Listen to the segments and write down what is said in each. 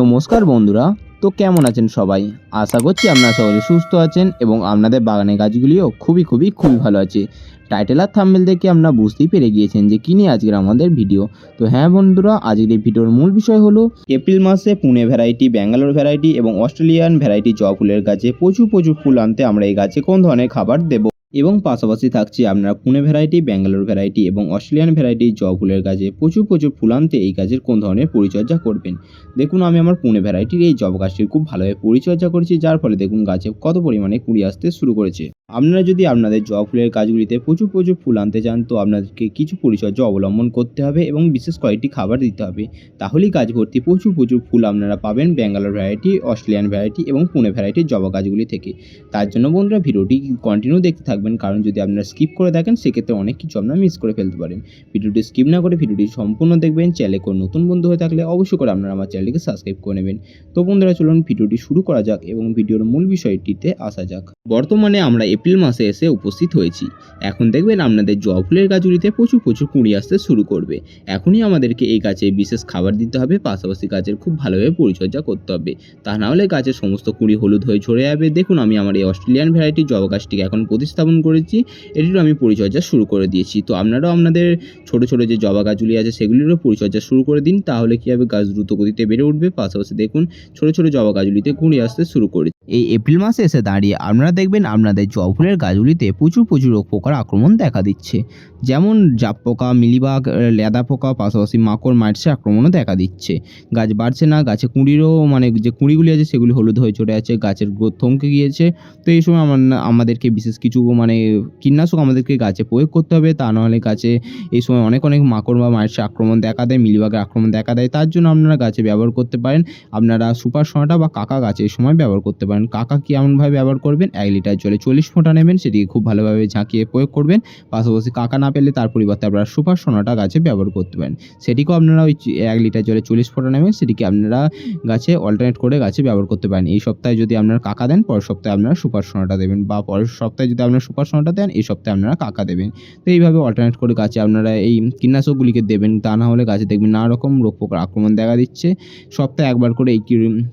নমস্কার বন্ধুরা, তো কেমন আছেন সবাই? আশা করছি আপনারা সকলে সুস্থ আছেন এবং আপনাদের বাগানের গাছগুলিও খুবই খুবই খুবই ভালো আছে। টাইটেল আর থাম্বেল দেখে আপনারা বুঝতেই পেরে গিয়েছেন যে কী নিয়ে আজকের আমাদের ভিডিও তো হ্যাঁ বন্ধুরা, আজকের এই ভিডিওর মূল বিষয় হলো এপ্রিল মাসে পুনে ভ্যারাইটি ব্যাঙ্গালোর ভ্যারাইটি এবং অস্ট্রেলিয়ান ভ্যারাইটি জবা ফুলের গাছে প্রচুর প্রচুর ফুল আনতে আমরা এই গাছে কোন ধরনের খাবার দেব? এবং পাশাপাশি থাকছে আপনারা পুনে ভ্যারাইটি ব্যাঙ্গালোর ভ্যারাইটি এবং অস্ট্রেলিয়ান ভ্যারাইটি জবা ফুলের গাছে প্রচুর প্রচুর ফুল আনতে এই গাছের কোন ধরনের পরিচর্যা করবেন। দেখুন, আমি আমার পুনে ভ্যারাইটির এই জব গাছটির খুব ভালোভাবে পরিচর্যা করেছি, যার ফলে দেখুন গাছে কত পরিমাণে কুড়ি আসতে শুরু করেছে। আপনারা যদি আপনাদের জবা ফুলের গাছগুলিতে প্রচুর প্রচুর ফুল আনতে চান, তো আপনাদেরকে কিছু পরিচর্যা অবলম্বন করতে হবে এবং বিশেষ কয়েকটি খাবার দিতে হবে। তাহলেই গাছ ভর্তি প্রচুর প্রচুর ফুল আপনারা পাবেন ব্যাঙ্গালোর ভ্যারাইটি অস্ট্রেলিয়ান ভ্যারাইটি এবং পুনে ভ্যারাইটির জবা গাছগুলি থেকে। তার জন্য বন্ধুরা ভিডিওটি কন্টিনিউ দেখতে থাকবেন, কারণ যদি আপনারা স্কিপ করে দেখেন সেক্ষেত্রে অনেক কিছু আপনারা মিস করে ফেলতে পারেন। ভিডিওটি স্কিপ না করে ভিডিওটি সম্পূর্ণ দেখবেন চ্যানেলে কোনো নতুন বন্ধু হয়ে থাকলে অবশ্যই করে আপনারা আমার চ্যানেলটিকে সাবস্ক্রাইব করে নেবেন। তো বন্ধুরা চলুন, ভিডিওটি শুরু করা যাক এবং ভিডিওর মূল বিষয়টিতে আসা যাক। বর্তমানে আমরা এপ্রিল মাসে এসে উপস্থিত হয়েছি। এখন দেখবেন আপনাদের জবা ফুলের গাছগুলিতে প্রচুর প্রচুর কুঁড়ি আসতে শুরু করবে। এখনই আমাদেরকে এই গাছে বিশেষ খাবার দিতে হবে, পাশাপাশি গাছের খুব ভালোভাবে পরিচর্যা করতে হবে। তা না হলে গাছের সমস্ত কুঁড়ি হলুদ হয়ে ঝরে যাবে। দেখুন, আমি আমার এই অস্ট্রেলিয়ান ভ্যারাইটির জবা গাছটিকে এখন প্রতিস্থাপন করেছি। এটিরও আমি পরিচর্যা শুরু করে দিয়েছি। তো আপনারাও আপনাদের ছোট ছোট যে জবা গাছগুলি আছে সেগুলিরও পরিচর্যা শুরু করে দিন। তাহলে কী হবে? গাছ দ্রুত গতিতে বেড়ে উঠবে। পাশাপাশি দেখুন, ছোট ছোট জবা গাছগুলিতে কুঁড়ি আসতে শুরু করে এই এপ্রিল মাসে এসে দাঁড়িয়ে আপনারা দেখবেন আপনাদের জবা ফুলের গাছগুলিতে প্রচুর প্রচুর রোগ পোকার আক্রমণ দেখা দিচ্ছে। যেমন জাপ পোকা, মিলিবাগ লেদা পোকা, পাশাপাশি মাকড় মাইটসের আক্রমণও দেখা দিচ্ছে। গাছ বাড়ছে না, গাছে কুঁড়িরও মানে যে কুঁড়িগুলি আছে সেগুলি হলুদ হয়ে চলে আছে গাছের গ্রোথ থমকে গিয়েছে। তো এই সময় আমার- আমাদেরকে বিশেষ কিছু মানে কীটনাশক আমাদেরকে গাছে প্রয়োগ করতে হবে, তা নাহলে গাছে এই সময় অনেক অনেক মাকড় বা মাইটসের আক্রমণ দেখা দেয়, মিলিবাগের আক্রমণ দেখা দেয়। তার জন্য আপনারা গাছে ব্যবহার করতে পারেন। আপনারা সুপার সোনাটা বা কাকা গাছে এই সময় ব্যবহার করতে পারেন। কাকা কি এমনভাবে ব্যবহার করবেন? এক লিটার জলে চল্লিশ ফোঁটা নেবেন, সেটিকে খুব ভালোভাবে ঝাঁকিয়ে প্রয়োগ করবেন। পাশাপাশি কাকা না পেলে তার পরিবর্তে আপনারা সুপার সোনাটা গাছে ব্যবহার করতে পারেন। সেটিকেও আপনারা ওই এক লিটার জলে চল্লিশ ফোঁটা নেবেন, সেটিকে আপনারা গাছে অল্টারনেট করে গাছে ব্যবহার করতে পারেন। এই সপ্তাহে যদি আপনারা কাকা দেন, পরের সপ্তাহে আপনারা সুপার সোনাটা দেবেন বা পরের সপ্তাহে যদি আপনারা সুপার সোনাটা দেন, এই সপ্তাহে আপনারা কাকা দেবেন। তো এইভাবে অল্টারনেট করে গাছে আপনারা এই কীটনাশকগুলিকে দেবেন। তা না হলে গাছে দেখবেন নানা রকম রোগ পোকার আক্রমণ দেখা দিচ্ছে। সপ্তাহে একবার করে এই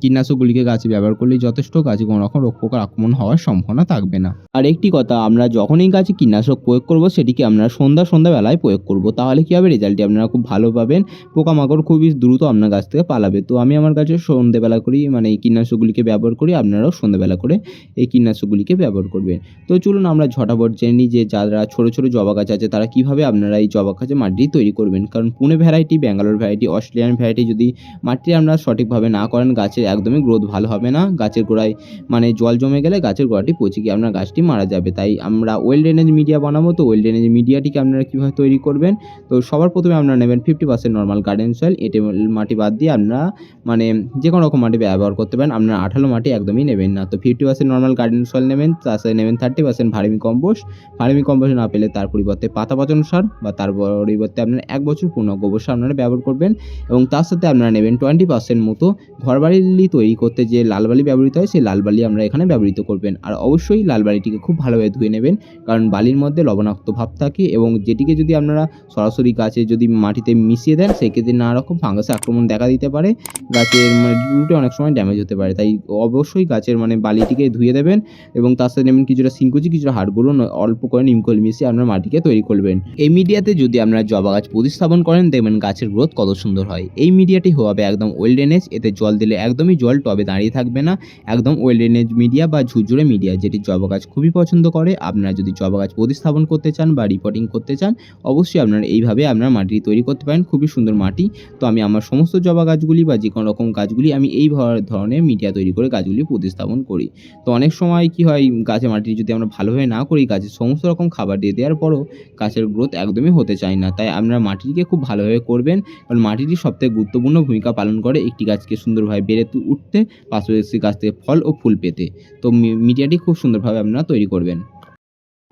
কীটনাশকগুলিকে গাছে ব্যবহার করলে যথেষ্ট গাছে কোনো রকম রোগ পোকার আক্রমণ হওয়ার সম্ভাবনা থাকবে না। আর একটি কথা, আমরা যখনই গাছে কীটনাশক প্রয়োগ করব, সেটিকে আমরা সন্ধ্যা সন্ধ্যাবেলায় প্রয়োগ করব। তাহলে কী হবে? রেজাল্টটি আপনারা খুব ভালো পাবেন। পোকামাকড় খুবই দ্রুত আপনার গাছ থেকে পালাবে। তো আমি আমার কাছে সন্ধ্যেবেলা করি মানে এই কীটনাশকগুলিকে ব্যবহার করি, আপনারাও সন্ধ্যেবেলা করে এই কীটনাশকগুলিকে ব্যবহার করবেন। তো চলুন আমরা ঝটাপট জেনে নিই যে যারা ছোটো ছোটো জবা গাছ আছে, তারা কীভাবে আপনারা এই জবা গাছে মাটি তৈরি করবেন। কারণ Pune variety Bangalore variety Australian variety যদি মাটি আপনারা সঠিকভাবে না করেন, গাছের একদমই গ্রোথ ভালো হবে না। গাছের গোড়ায় মানে জল জমে গেলে গাছের গোড়াটি পচে গিয়ে আপনার গাছটি মারা যাবে। তাই আমরা ওয়েল ড্রেনেজ মিডিয়া বানাবো। তো ওয়েল ড্রেনেজ মিডিয়াটিকে আপনারা কীভাবে তৈরি করবেন? তো সবার প্রথমে আপনারা নেবেন fifty percent normal garden soil এঁটে মাটি বাদ দিয়ে আপনারা মানে যে কোনো রকম মাটি ব্যবহার করতে পারেন। আপনারা আঠালো মাটি একদমই নেবেন না। তো fifty percent normal garden soil নেবেন, তার সাথে নেবেন thirty percent vermicompost vermicompost না পেলে তার পরিবর্তে পাতা পচন সার বা তার পরিবর্তে আপনারা এক বছর পূর্ণ গোবর সার আপনারা ব্যবহার করবেন। এবং তার সাথে আপনারা নেবেন টোয়েন্টি পার্সেন্ট মতো ঘরবাড়ি তৈরি করতে যে লাল বালি ব্যবহৃত হয়, সেই লাল বালি আমরা এখানে ব্যবহৃত করবেন। আর অবশ্যই লাল বালিটিকে খুব ভালোভাবে ধুয়ে নেবেন। কারণ বালির মধ্যে লবণাক্ত ভাব থাকে এবং যেটিকে যদি আপনারা সরাসরি গাছে যদি মাটিতে মিশিয়ে দেন, সেক্ষেত্রে নানা রকম ফাঙ্গাসের আক্রমণ দেখা দিতে পারে। গাছের মানে রুটে অনেক সময় ড্যামেজ হতে পারে। তাই অবশ্যই গাছের মানে বালিটিকে ধুয়ে দেবেন এবং তার সাথে নেবেন কিছুটা সিনকুচি কিছুটা হাড়গুঁড়ো ন- অল্প করে নিমকল মিশিয়ে আপনার মাটিকে তৈরি করবেন। এই মিডিয়াতে যদি আপনারা জবা গাছ প্রতিস্থাপন করেন, দেখবেন গাছের গ্রোথ কত সুন্দর হয়। এই মিডিয়াটি হবে একদম ওয়েল ড্রেনেজ এতে জল দিলে একদমই জল টবে দাঁড়িয়ে থাকবে না। একদম ওয়েল ড্রেনেজ মিডিয়া বা ঝুরঝুরে মিডিয়া যেটি জবা গাছ খুবই পছন্দ করে, আপনারা যদি জবা গাছ প্রতিস্থাপন করতে চান বা রিপোর্টিং করতে চান, অবশ্যই আপনারা এইভাবে আপনার মাটি তৈরি করতে পারেন, খুবই সুন্দর মাটি। তো আমি আমার সমস্ত জবা গাছগুলি বা যে কোনো রকম গাছগুলি আমি এই ধরনের মিডিয়া তৈরি করে গাছগুলি প্রতিস্থাপন করি। তো অনেক সময় কি হয়, গাছে মাটি যদি আমরা ভালোভাবে না করি গাছের সমস্ত রকম খাবার দিয়ে দেওয়ার পরও গাছের গ্রোথ একদমই হতে চায় না। তাই আপনারা মাটিটিকে খুব ভালোভাবে করবেন, কারণ মাটিটি সবথেকে গুরুত্বপূর্ণ ভূমিকা পালন করে একটি গাছকে সুন্দরভাবে বেড়ে উঠতে পাশাপাশি গাছ থেকে ফল ও ফুল পেতে। তো মি- মিডিয়াটি খুব সুন্দরভাবে আপনারা তৈরি করবেন।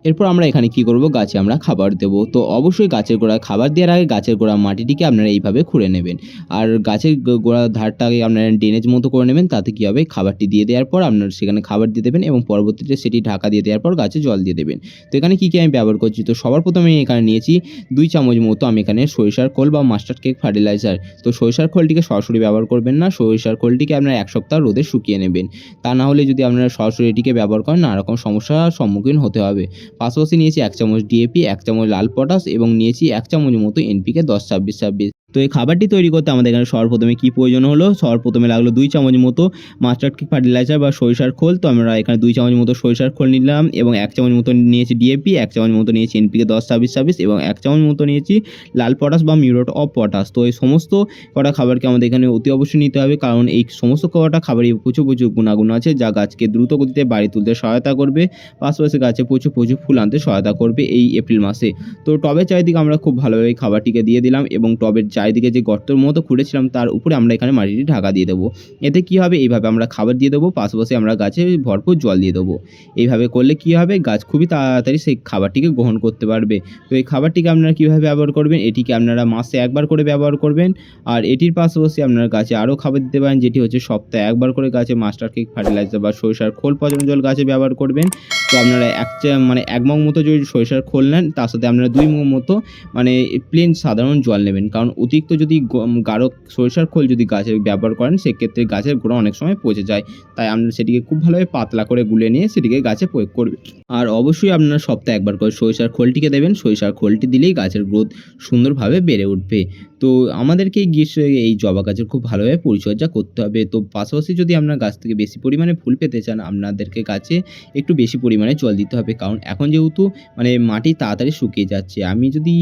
এরপর আমরা এখানে কি করব? গাছে আমরা খাবার দেবো। তো অবশ্যই গাছের গোড়ায় খাবার দেওয়ার আগে গাছের গোড়া মাটিটিকে আপনারা এইভাবে খুঁড়ে নেবেন। আর গাছের গো- গোড়ার ধারটাকে আপনারা ড্রেনেজ মতো করে নেবেন, তাতে কী হবে? খাবারটি দিয়ে দেওয়ার পর আপনারা সেখানে খাবার দিয়ে দেবেন এবং পরবর্তীতে সেটি ঢাকা দিয়ে দেওয়ার পর গাছে জল দিয়ে দেবেন। তো এখানে কী কী আমি ব্যবহার করছি? তো সবার প্রথমে এখানে নিয়েছি দুই চামচ মতো আমি এখানে সরিষার খোল বা মাস্টার্ড কেক ফার্টিলাইজার। তো সরিষার খোলটিকে সরাসরি ব্যবহার করবেন না, সরিষার খোলটিকে আপনারা এক সপ্তাহ রোদে শুকিয়ে নেবেন। তা না হলে যদি আপনারা সরাসরি এটিকে ব্যবহার করেন নানা রকম সমস্যার সম্মুখীন হতে হবে। পাশাপাশি নিয়েছি এক চামচ ডিএপি এক চামচ লাল পটাশ এবং নিয়েছি এক চামচ মতো এনপিকে দশ ছাব্বিশ ছাব্বিশ। তো এই খাবারটি তৈরি করতে আমাদের এখানে সর্বপ্রথমে কী প্রয়োজন হলো? সর্বপ্রথমে লাগল দুই চামচ মতো মাস্টার্ড ফার্টিলাইজার বা সরিষার খোল। তো আমরা এখানে দুই চামচ মতো সরিষার খোল নিলাম এবং এক চামচ মতো নিয়েছি ডিএপি, এক চামচ মতো নিয়েছি এনপিকে দশ ছাব্বিশ ছাব্বিশ এবং এক চামচ মতো নিয়েছি লাল পটাশ বা মিউরোট অফ পটাশ। তো এই সমস্ত কটা খাবারকে আমাদের এখানে অতি অবশ্যই নিতে হবে কারণ এই সমস্ত কটা খাবারই প্রচুর প্রচুর গুণাগুণ আছে যা গাছকে দ্রুত গতিতে বাড়ি তুলতে সহায়তা করবে। পাশাপাশি গাছে প্রচুর প্রচুর ফুল আনতে সহায়তা করবে এই এপ্রিল মাসে। তো টবের চারিদিকে আমরা খুব ভালোভাবে খাবারটিকে দিয়ে দিলাম এবং টবের চারিদিকে যে গর্তর মতো খুঁড়েছিলাম, তার উপরে আমরা এখানে মাটিটি ঢাকা দিয়ে দেবো। এতে কী হবে? এইভাবে আমরা খাবার দিয়ে দেবো পাশাপাশি আমরা গাছে ভরপুর জল দিয়ে দেবো। এইভাবে করলে কী হবে? গাছ খুবই তাড়াতাড়ি সেই খাবারটিকে গ্রহণ করতে পারবে। তো এই খাবারটিকে আপনারা কীভাবে ব্যবহার করবেন? এটিকে আপনারা মাসে একবার করে ব্যবহার করবেন। আর এটির পাশাপাশি আপনারা গাছে আরও খাবার দিতে পারেন, যেটি হচ্ছে সপ্তাহে একবার করে গাছে মাস্টার কেক, ফার্টিলাইজার বা সরিষার খোল পচন জল গাছে ব্যবহার করবেন। তো আপনারা এক মানে এক মগ মতো যদি সরিষার খোল নেন, তার সাথে আপনারা দুই মগ মতো মানে প্লেন সাধারণ জল নেবেন। কারণ অতিরিক্ত যদি গাঢ় সরিষার খোল যদি গাছের ব্যবহার করেন, সেক্ষেত্রে গাছের গোড়া অনেক সময় পচে যায়। তাই আপনারা সেটিকে খুব ভালোভাবে পাতলা করে গুলে নিয়ে সেটিকে গাছে প্রয়োগ করবেন আর অবশ্যই আপনারা সপ্তাহে একবার করে সরিষার খোলটিকে দেবেন। সরিষার খোলটি দিলেই গাছের গ্রোথ সুন্দরভাবে বেড়ে উঠবে। তো আমাদেরকে গ্রীষ্মে, এই জবা গাছের খুব ভালোভাবে পরিচর্যা করতে হবে। তো পাশাপাশি যদি আপনার গাছ থেকে বেশি পরিমাণে ফুল পেতে চান, আপনাদেরকে গাছে একটু বেশি পরিমাণে জল দিতে হবে। কারণ এখন যেহেতু মানে মাটি তাড়াতাড়ি শুকিয়ে যাচ্ছে, আমি যদি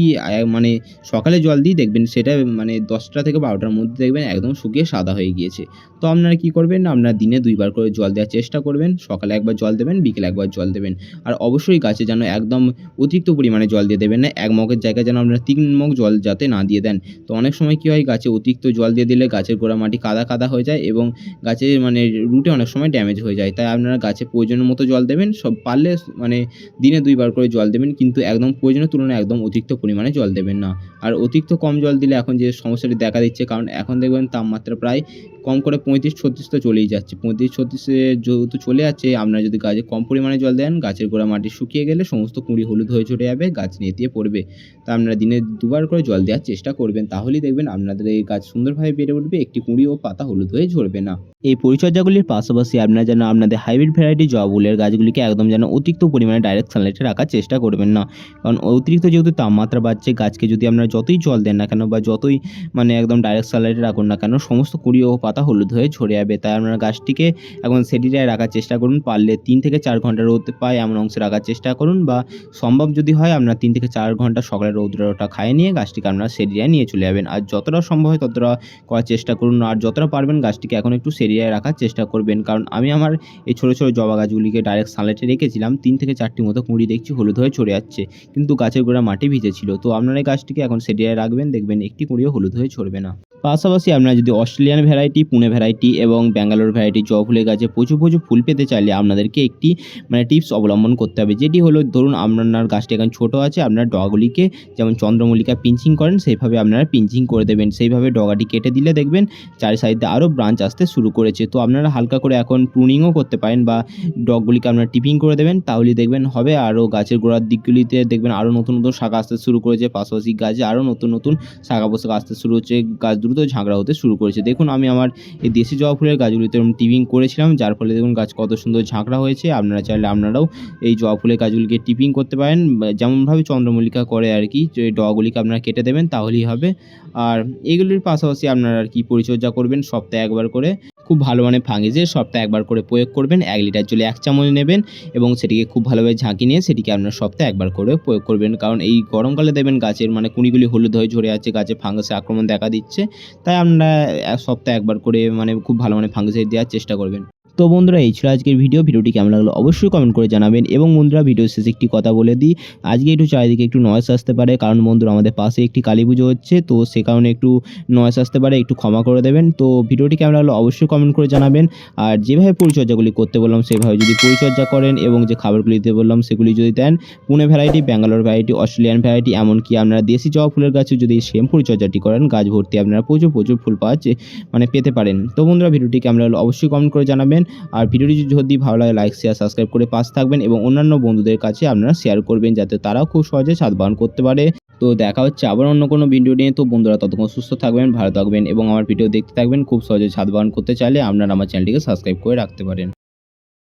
মানে সকালে জল দিই, দেখবেন সেটা মানে দশটা থেকে বারোটার মধ্যে দেখবেন একদম শুকিয়ে সাদা হয়ে গিয়েছে। তো আপনারা কি করবেন আপনারা দিনে দুইবার করে জল দেওয়ার চেষ্টা করবেন, সকালে একবার জল দেবেন, বিকেলে একবার জল দেবেন। আর অবশ্যই গাছে যেন একদম অতিরিক্ত পরিমাণে জল দিয়ে দেবেন না, এক মগের জায়গায় যেন আপনারা তিন মগ জল যাতে না দিয়ে দেন। তো অনেক সময় কী হয়, গাছে অতিরিক্ত জল দিয়ে দিলে গাছের গোড়া মাটি কাদা কাদা হয়ে যায় এবং গাছের মানে রুটে অনেক সময় ড্যামেজ হয়ে যায়। তাই আপনারা গাছে প্রয়োজনের মতো জল দেবেন, সব পারলে মানে দিনে দুইবার করে জল দেবেন, কিন্তু একদম প্রয়োজনের তুলনায় একদম অতিরিক্ত পরিমাণে জল দেবেন না। আর অতিরিক্ত কম জল দিলে এখন যে সমস্যাটি দেখা দিচ্ছে, কারণ এখন দেখবেন তাপমাত্রা প্রায় কম করে পঁয়ত্রিশ, ছত্রিশ তো চলেই যাচ্ছে। পঁয়ত্রিশ, ছত্রিশে যেহেতু চলে যাচ্ছে, আপনারা যদি গাছে কম পরিমাণে জল দেন, গাছের গোড়া মাটি শুকিয়ে গেলে সমস্ত কুঁড়ি হলুদ হয়ে চলে যাবে, গাছ নেতিয়ে পড়বে। তা আপনারা দিনে দুবার করে জল দেওয়ার চেষ্টা করবেন, তাহলেই দেখবেন আপনাদের এই গাছ সুন্দরভাবে বেড়ে উঠবে, একটি কুঁড়ি ও পাতা হলুদ হয়ে ঝরবে না। এই পরিচর্যাগুলির পাশাপাশি আপনারা যেন আপনাদের হাইব্রিড ভ্যারাইটি জবুলের গাছগুলিকে একদম যেন অতিরিক্ত পরিমাণে ডাইরেক্ট সানলাইটে রাখার চেষ্টা করবেন না। কারণ অতিরিক্ত যেহেতু তাপমাত্রা বাড়ছে, গাছকে যদি আপনারা যতই জল দেন না কেন বা যতই মানে একদম ডাইরেক্ট সানলাইটে রাখুন না কেন, সমস্ত কুঁড়ি ও পাতা হলুদ হয়ে ঝরে যাবে। তাই আপনারা গাছটিকে এখন সেটিটায় রাখার চেষ্টা করুন। পারলে তিন থেকে চার ঘণ্টা রোদ পায় এমন অংশে রাখার চেষ্টা করুন বা সম্ভব যদি হয় আপনারা তিন থেকে চার ঘণ্টা সকালে রৌদ্রটা খাইয়ে নিয়ে গাছটিকে আপনারা সেরিয়ায় নিয়ে চলে যাবেন। আর যতটা সম্ভব হয় ততটা করার চেষ্টা করুন। আর যতটা পারবেন গাছটিকে এখন একটু সেরিয়ায় রাখার চেষ্টা করবেন। কারণ আমি আমার এই ছোটো ছোটো জবা গাছগুলিকে ডাইরেক্ট সানলাইটে রেখেছিলাম। তিন থেকে চারটি মতো কুঁড়ি দেখছি হলুদ হয়ে চলে যাচ্ছে। কিন্তু গাছের গোড়া মাটি ভিজে ছিল। তো আপনারা এই গাছটিকে এখন সেরিয়ায় রাখবেন, দেখবেন একটি কুঁড়িও হলুদ হয়ে ছড়বে না। পাশাপাশি আপনারা যদি অস্ট্রেলিয়ান ভ্যারাইটি পুনে ভ্যারাইটি এবং ব্যাঙ্গালোর ভ্যারাইটি জবা ফুলের গাছে প্রচুর প্রচুর ফুল পেতে চাইলে আপনাদেরকে একটি মানে টিপস অবলম্বন করতে হবে। যেটি হলো ধরুন আপনার গাছটি এখন ছোটো আছে, আপনার ডগাগুলিকে যেমন চন্দ্রমল্লিকা পিঞ্চিং করেন, সেইভাবে আপনারা পিঞ্চিং করে দেবেন। সেইভাবে ডগাটি কেটে দিলে দেখবেন চারি সাইডে আরও ব্রাঞ্চ আসতে শুরু করেছে। তো আপনারা হালকা করে এখন প্রুনিংও করতে পারেন বা ডগগুলিকে আপনারা টিপিং করে দেবেন তাহলে দেখবেন হবে। আরও গাছের গোড়ার দিকগুলিতে দেখবেন আরও নতুন নতুন শাখা আসতে শুরু করেছে, পাশাপাশি গাছে আরও নতুন নতুন শাখা পোশাক আসতে শুরু হচ্ছে, গাছ দ্রুত ঝাঁকড়া হতে শুরু করেছে। দেখুন, আমি আমার এই দেশি জবা ফুলের গাছগুলিতে এরকম টিপিং করেছিলাম, যার ফলে দেখুন গাছ কত সুন্দর ঝাঁকড়া হয়েছে। আপনারা চাইলে আপনারাও এই জবা ফুলের গাছগুলিকে টিপিং করতে পারেন। যেমনভাবে চন্দ্রমল্লিকা করে আর কি, যে ডগুলিকে আপনারা কেটে দেবেন, তাহলেই হবে। আর এগুলির পাশাপাশি আপনারা আর কি পরিচর্যা করবেন সপ্তাহে একবার করে। খুব ভালো মানে ফাঙ্গিজের সপ্তাহে একবার করে প্রয়োগ করবেন, এক লিটার জলে এক চামচ নেবেন এবং সেটিকে খুব ভালোভাবে ঝাঁকি নিয়ে সেটিকে আপনার সপ্তাহে একবার করে প্রয়োগ করবেন। কারণ এই গরমকালে দেবেন গাছের মানে কুঁড়িগুলি হলুদ হয়ে ঝরে আছে, গাছে ফাঙ্গাসে আক্রমণ দেখা দিচ্ছে। তাই আপনারা সপ্তাহে একবার করে মানে খুব ভালো মানে ফাঙ্গিসাইড দেওয়ার চেষ্টা করবেন। তো বন্ধুরা, এই ছিল আজকের ভিডিও ভিডিওটি কেমন লাগল অবশ্যই কমেন্ট করে জানাবেন। এবং বন্ধুরা ভিডিও শেষে একটি কথা বলে দিই, আজকে একটু চারিদিকে একটু নয়েস আসতে পারে, কারণ বন্ধুরা, আমাদের পাশে একটি কালী পুজো হচ্ছে, তো সে কারণে একটু নয়েস আসতে পারে, একটু ক্ষমা করে দেবেন। তো ভিডিওটি কেমন লাগল অবশ্যই কমেন্ট করে জানাবেন। আর যেভাবে পরিচর্যাগুলি করতে বললাম, সেভাবে যদি পরিচর্যা করেন এবং যে খাবারগুলি দিতে বললাম, সেগুলি যদি দেন Pune variety Bangalore variety Australian variety এমনকি আপনারা দেশি জবা ফুলের গাছে যদি সেম পরিচর্যাটি করেন, গাছ ভর্তি আপনারা প্রচুর প্রচুর ফুল পাওয়া মানে পেতে পারেন। তো বন্ধুরা, ভিডিওটি কেমন লাগল অবশ্যই কমেন্ট করে জানাবেন। আর ভিডিওটি যদি ভালো লাগে লাইক শেয়ার সাবস্ক্রাইব করে পাশে থাকবেন এবং অন্যান্য বন্ধুদের কাছে আপনারা শেয়ার করবেন যাতে তারাও খুব সহজে ছাদ বাগান করতে পারে। তো দেখা হচ্ছে আবার অন্য কোনো ভিডিও নিয়ে। তো বন্ধুরা, ততক্ষণ সুস্থ থাকবেন, ভালো থাকবেন এবং আমার ভিডিও দেখতে থাকবেন। খুব সহজে ছাদ বাগান করতে চাইলে আপনারা আমার চ্যানেলটিকে সাবস্ক্রাইব করে রাখতে পারেন।